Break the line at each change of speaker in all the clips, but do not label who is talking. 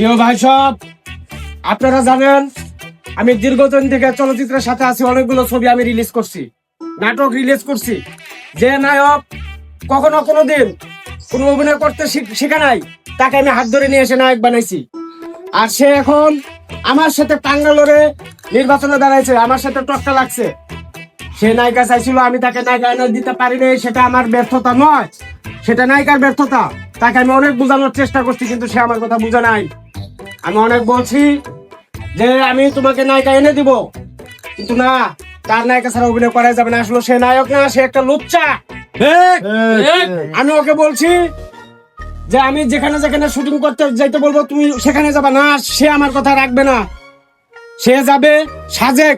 প্রিয় ভাই সব, আপনারা জানেন, আমি দীর্ঘদিন থেকে চলচ্চিত্রের সাথে আছি, অনেকগুলো ছবি আমি রিলিজ করছি, নাটক রিলিজ করছি। যে নায়ক কখনো কোনো দিন কোনো অভিনয় করতে শিখ- নাই, তাকে আমি হাত ধরে নিয়ে এসে নায়ক বানাইছি। আর সে এখন আমার সাথে টাঙ্গালোরে নির্বাচনে দাঁড়াইছে, আমার সাথে টক্কা লাগছে। সে নায়িকা চাইছিল আমি তাকে নায়িকা এনে দিতে পারি পারিনি সেটা আমার ব্যর্থতা নয়। সেটা নায়িকার ব্যর্থতা তাকে আমি অনেক বোঝানোর চেষ্টা করছি কিন্তু সে আমার কথা বুঝে নাই। আমি অনেক বলছি যে আমি তোমাকে নায়িকা এনে দিব কিন্তু না তার নায়িকা ছাড়া অভিনয় করা যাবে না। আসলে সে নায়ক না সে একটা লুচ্চা। আমি ওকে বলছি যে আমি যেখানে যেখানে শুটিং করতে যাইতে বলব তুমি সেখানে যাবে না সে আমার কথা রাখবে না। সে যাবে সাজেক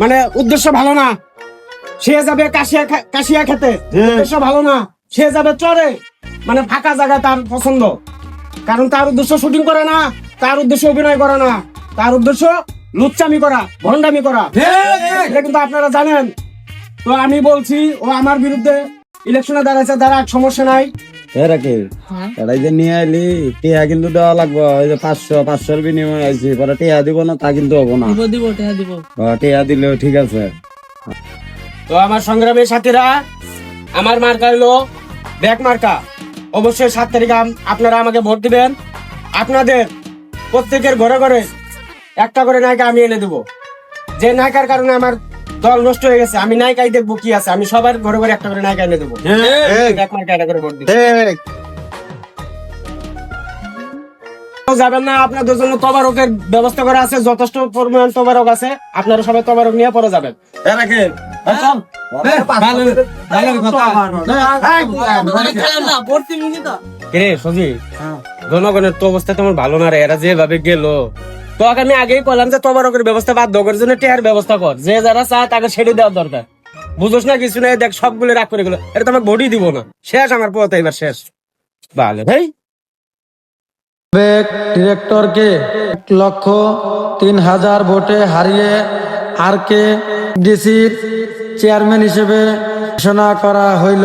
মানে উদ্দেশ্য ভালো না। সে যাবে কাশিয়া কাশিয়া খেতে। উদ্দেশ্য ভালো না। সে যাবে চরে। মানে ফাঁকা জায়গা তার পছন্দ। কারণ তার উদ্দেশ্য শুটিং করে না তার উদ্দেশ্য অভিনয় করে না। তার উদ্দেশ্য লুচ্চামি করা ভণ্ডামি করা। এটা কিন্তু আপনারা জানেন। তো আমি বলছি ও আমার বিরুদ্ধে ইলেকশনে দাঁড়াইছে দাঁড়া সমস্যা নাই।
এরা কি যে নিয়ে আইলি টিয়া কিন্তু দেওয়া লাগবে। ওই যে পাঁচশো পাঁচশোর বিনিময়ে আইছি। পরে টিয়া দিব না তা কিন্তু হব না।
দিব দিব টাকা দিব।
ও, টিয়া দিলেও ঠিক আছে।
তো আমার সংগ্রামের সাথীরা আমার মার্কা হলো ব্যাক মার্কা অবশ্যই সাত তারিখ আপনারা আমাকে ভোট দিবেন। আপনাদের প্রত্যেকের ঘরে ঘরে একটা করে নায়িকা আমি এনে দেবো। যে নায়িকার কারণে আমার দল নষ্ট হয়ে গেছে আমি নায়িকাই দেখব কি আছে। আমি সবার ঘরে ঘরে একটা করে নায়িকা এনে দেবো। ব্যাক মার্কা একটা করে ভোট দিবেন যাবেন না আপনাদের জন্য তবারকের ব্যবস্থা করা আছে যথেষ্ট পরিমাণ তবারক আছে আপনারা সবাই তবারক নিয়ে পরে যাবেন।
তো
জনগণের তো অবস্থা তেমন ভালো না রে এরা যেভাবে গেল। তোকে আমি আগেই বললাম যে তবারকের ব্যবস্থা বাদ দোকের জন্য টেয়ার ব্যবস্থা কর। যে যারা চায় তাকে ছেড়ে দেওয়ার দরকার। বুঝোস না কিছু নেই দেখ সবগুলো রাগ করে গেলো। এটা তো আমার ভোটই দিব না। শেষ আমার পথ এবার শেষ। ভালো ভাই।
সাবেক ডিরেক্টরকে এক লক্ষ তিন হাজার ভোটে হারিয়ে আর কে ডিসির চেয়ারম্যান হিসেবে ঘোষণা করা হইল।